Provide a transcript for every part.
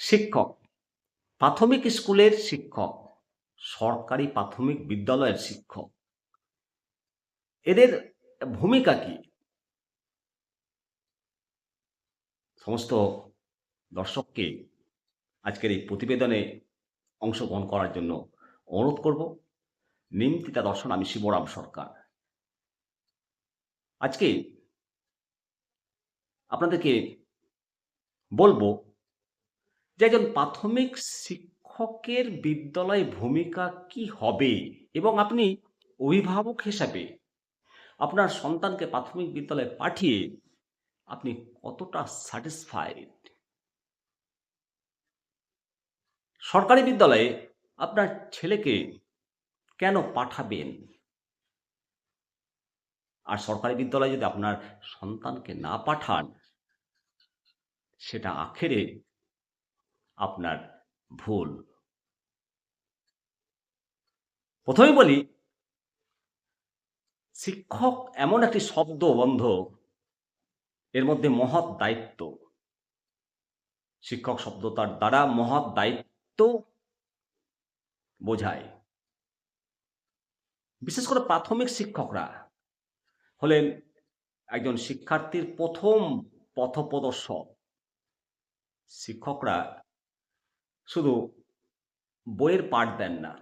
শিক্ষক। প্রাথমিক স্কুলের শিক্ষক, সরকারি প্রাথমিক বিদ্যালয়ের শিক্ষক। এদের ভূমিকা কি? সমস্ত দর্শককে আজকের এই প্রতিবেদনে অংশগ্রহণ করার জন্য অনুরোধ করব। নিমতিতা দর্শন, আমি শিবরাম সরকার। আজকে আপনাদেরকে বলব যে একজন প্রাথমিক শিক্ষকের বিদ্যালয়ে ভূমিকা কি হবে এবং আপনি অভিভাবক হিসাবে আপনার সন্তানকে প্রাথমিক বিদ্যালয়ে পাঠিয়ে আপনি কতটা স্যাটিসফাইড সরকারি বিদ্যালয়ে আপনার ছেলেকে কেন পাঠাবেন? আর সরকারি বিদ্যালয়ে যদি আপনার সন্তানকে না পাঠান, সেটা আখেরে আপনার ভুল। প্রথমে বলি, শিক্ষক এমন একটি শব্দ বন্ধ, এর মধ্যে মহৎ দায়িত্ব। শিক্ষক শব্দটার দ্বারা মহৎ দায়িত্ব বোঝায়। বিশেষ করে প্রাথমিক শিক্ষকরা হলেন একজন শিক্ষার্থীর প্রথম পথপ্রদর্শক। শিক্ষকরা শুধু বইয়ের পাঠ দেন না,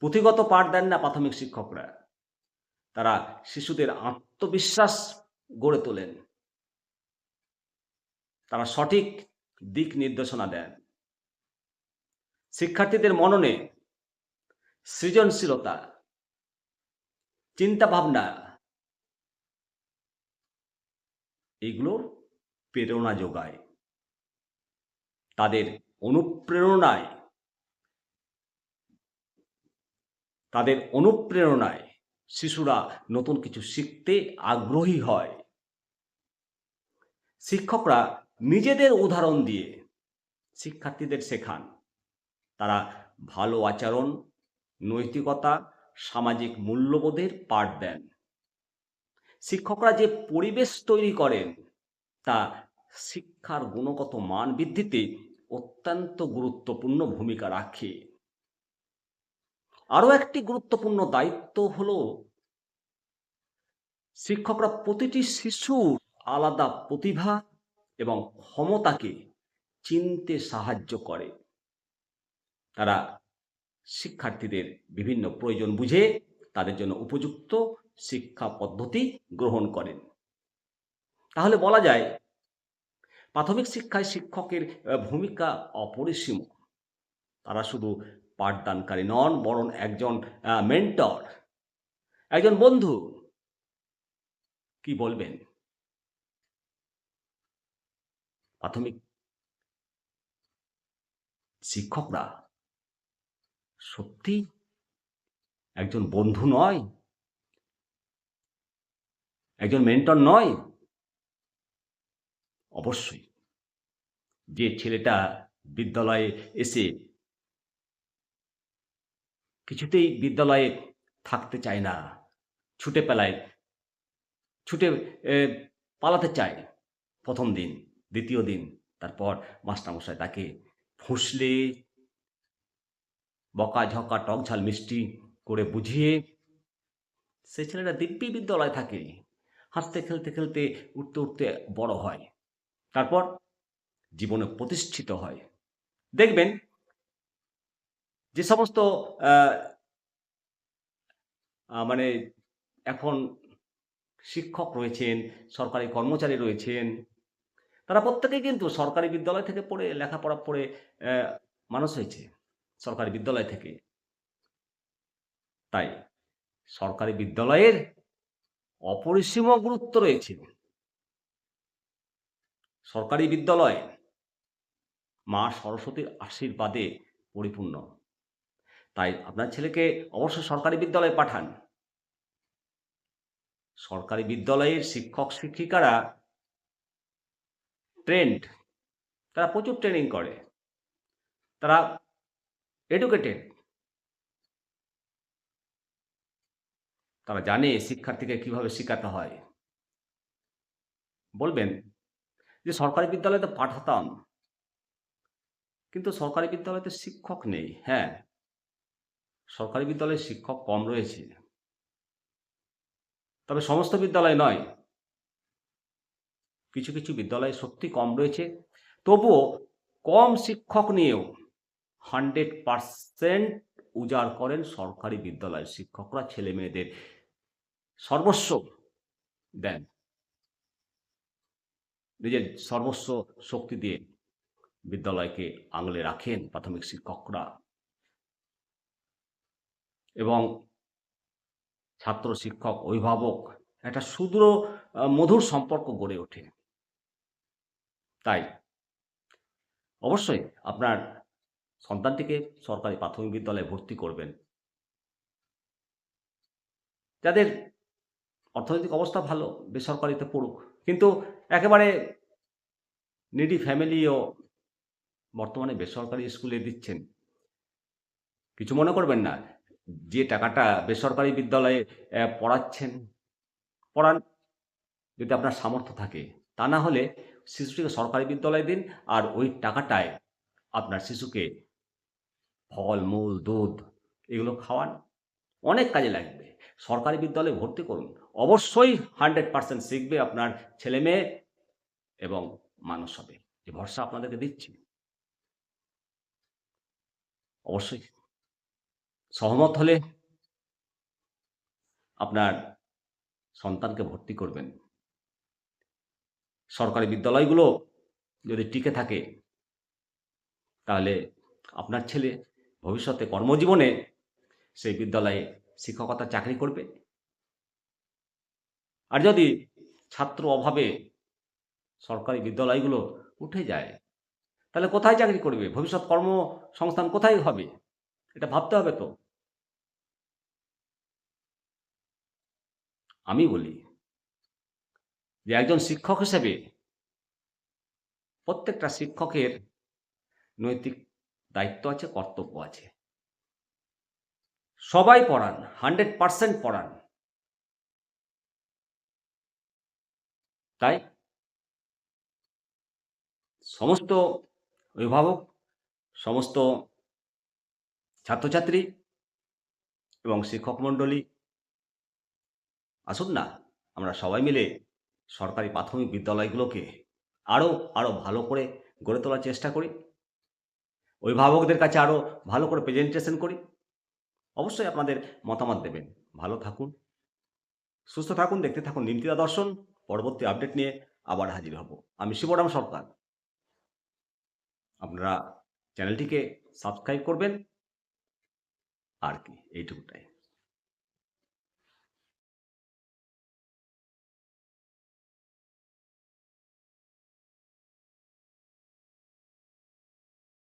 পুঁথিগত পাঠ দেন না প্রাথমিক শিক্ষকরা। তারা শিশুদের আত্মবিশ্বাস গড়ে তোলেন। তারা সঠিক দিক নির্দেশনা দেন। শিক্ষার্থীদের মননে সৃজনশীলতা চিন্তা ভাবনা এগুলোর প্রেরণা যোগায়। তাদের অনুপ্রেরণায়, তাদের অনুপ্রেরণায় শিশুরা নতুন কিছু শিখতে আগ্রহী হয়। শিক্ষকরা নিজেদের উদাহরণ দিয়ে শিক্ষার্থীদের শেখান। তারা ভালো আচরণ, নৈতিকতা, সামাজিক মূল্যবোধের পাঠ দেন। শিক্ষকরা যে পরিবেশ তৈরি করেন, তা শিক্ষার গুণগত মান বৃদ্ধিতে অত্যন্ত গুরুত্বপূর্ণ ভূমিকা রাখে। আরও একটি গুরুত্বপূর্ণ দায়িত্ব হল, শিক্ষকরা প্রতিটি শিশুর আলাদা প্রতিভা এবং ক্ষমতাকে চিনতে সাহায্য করে। তারা শিক্ষার্থীদের বিভিন্ন প্রয়োজন বুঝে তাদের জন্য উপযুক্ত শিক্ষা পদ্ধতি গ্রহণ করেন। তাহলে বলা যায় প্রাথমিক শিক্ষায় শিক্ষকের ভূমিকা অপরিসীম। তারা শুধু পাঠদানকারী নন, বরং একজন মেন্টর একজন বন্ধু। কি বলবেন? প্রাথমিক শিক্ষকরা সত্যি একজন বন্ধু নয়, একজন মেন্টর নয়? অবশ্যই। যে ছেলেটা বিদ্যালয়ে এসে কিছুতেই বিদ্যালয়ে থাকতে চায় না, ছুটে পেলায়, ছুটে পালাতে চায়। প্রথম দিন, দ্বিতীয় দিন, তারপর মাস্টারমশাই তাকে ফুসলে বকা ঝকা টক ঝাল মিষ্টি করে বুঝিয়ে সে ছেলেটা দিব্যি বিদ্যালয় থাকে, হাসতে খেলতে খেলতে উঠতে উঠতে বড় হয়। তারপর জীবনে প্রতিষ্ঠিত হয়। দেখবেন যে সমস্ত মানে এখন শিক্ষক রয়েছেন, সরকারি কর্মচারী রয়েছেন, তারা প্রত্যেকেই কিন্তু সরকারি বিদ্যালয় থেকে পড়ে, লেখাপড়া পড়ে মানুষ হয়েছে সরকারি বিদ্যালয় থেকে। তাই সরকারি বিদ্যালয়ের অপরিসীম গুরুত্ব রয়েছে। সরকারি বিদ্যালয় মা সরস্বতীর আশীর্বাদে পরিপূর্ণ। তাই আপনার ছেলেকে অবশ্য সরকারি বিদ্যালয়ে পাঠান। সরকারি বিদ্যালয়ের শিক্ষক, শিক্ষিকারা ট্রেন্ড তারা প্রচুর ট্রেনিং করে। তারা এডুকেটেড তারা জানে শিক্ষার্থীকে কীভাবে শেখাতে হয়। বলবেন যে সরকারি বিদ্যালয়ে তো পাঠাতাম। কিন্তু সরকারি বিদ্যালয়তে শিক্ষক নেই হ্যাঁ। সরকারি বিদ্যালয়ে শিক্ষক কম রয়েছে। তবে সমস্ত বিদ্যালয় নয়। কিছু কিছু বিদ্যালয়ে সত্যি কম রয়েছে। তবুও কম শিক্ষক নিয়েও হান্ড্রেড পারসেন্ট উজাড় করেন সরকারি বিদ্যালয়ের শিক্ষকরা ছেলে মেয়েদের সর্বস্ব দেন। নিজের সর্বস্ব শক্তি দিয়ে। বিদ্যালয়কে আঙলে রাখেন প্রাথমিক শিক্ষকরা। এবং ছাত্র শিক্ষক, অভিভাবক, একটা সুদূর মধুর সম্পর্ক গড়ে ওঠে। তাই অবশ্যই আপনার সন্তানটিকে সরকারি প্রাথমিক বিদ্যালয়ে ভর্তি করবেন। যাদের অর্থনৈতিক অবস্থা ভালো, বেসরকারিতে পড়ুক, কিন্তু একেবারে নিডি ফ্যামিলিও বর্তমানে বেসরকারি স্কুলে দিচ্ছেন। কিছু মনে করবেন না, যে টাকাটা বেসরকারি বিদ্যালয়ে পড়াচ্ছেন, পড়ান, যদি আপনার সামর্থ্য থাকে। তা না হলে শিশুটিকে সরকারি বিদ্যালয়ে দিন আর ওই টাকাটায় আপনার শিশুকে ফল, মূল, দুধ এগুলো খাওয়ান। অনেক কাজে লাগবে। সরকারি বিদ্যালয়ে ভর্তি করুন। অবশ্যই হান্ড্রেড পার্সেন্ট শিখবে আপনার ছেলে মেয়ে এবং মানুষ হবে। যে ভরসা আপনাদেরকে দিচ্ছি। অবশ্যই। সহমত হলে আপনার সন্তানকে ভর্তি করবেন। সরকারি বিদ্যালয়গুলো যদি টিকে থাকে, তাহলে আপনার ছেলে ভবিষ্যতে কর্মজীবনে সেই বিদ্যালয়ে শিক্ষকতা চাকরি করবে। আর যদি ছাত্র অভাবে সরকারি বিদ্যালয়গুলো উঠে যায় তাহলে কোথায় চাকরি করবে? ভবিষ্যৎ কর্মসংস্থান কোথায় হবে? এটা ভাবতে হবে তো। আমি বলি যে একজন শিক্ষক হিসেবে প্রত্যেকটা শিক্ষকের নৈতিক দায়িত্ব আছে, কর্তব্য আছে। সবাই পড়ান, হান্ড্রেড পার্সেন্ট পড়ান। তাই সমস্ত অভিভাবক, সমস্ত ছাত্রছাত্রী এবং শিক্ষক মণ্ডলী, আসুন না, আমরা সবাই মিলে সরকারি প্রাথমিক বিদ্যালয়গুলোকে আরও আরও ভালো করে গড়ে তোলার চেষ্টা করি। অভিভাবকদের কাছে আরও ভালো করে প্রেজেন্টেশন করি। অবশ্যই আপনাদের মতামত দেবেন। ভালো থাকুন, সুস্থ থাকুন, দেখতে থাকুন, নিমতিদা দর্শন। পরবর্তী আপডেট নিয়ে আবার হাজির হব। আমি শিবরাম সরকার। আপনারা চ্যানেলটিকে সাবস্ক্রাইব করবেন। আর কি এইটুকুটাই।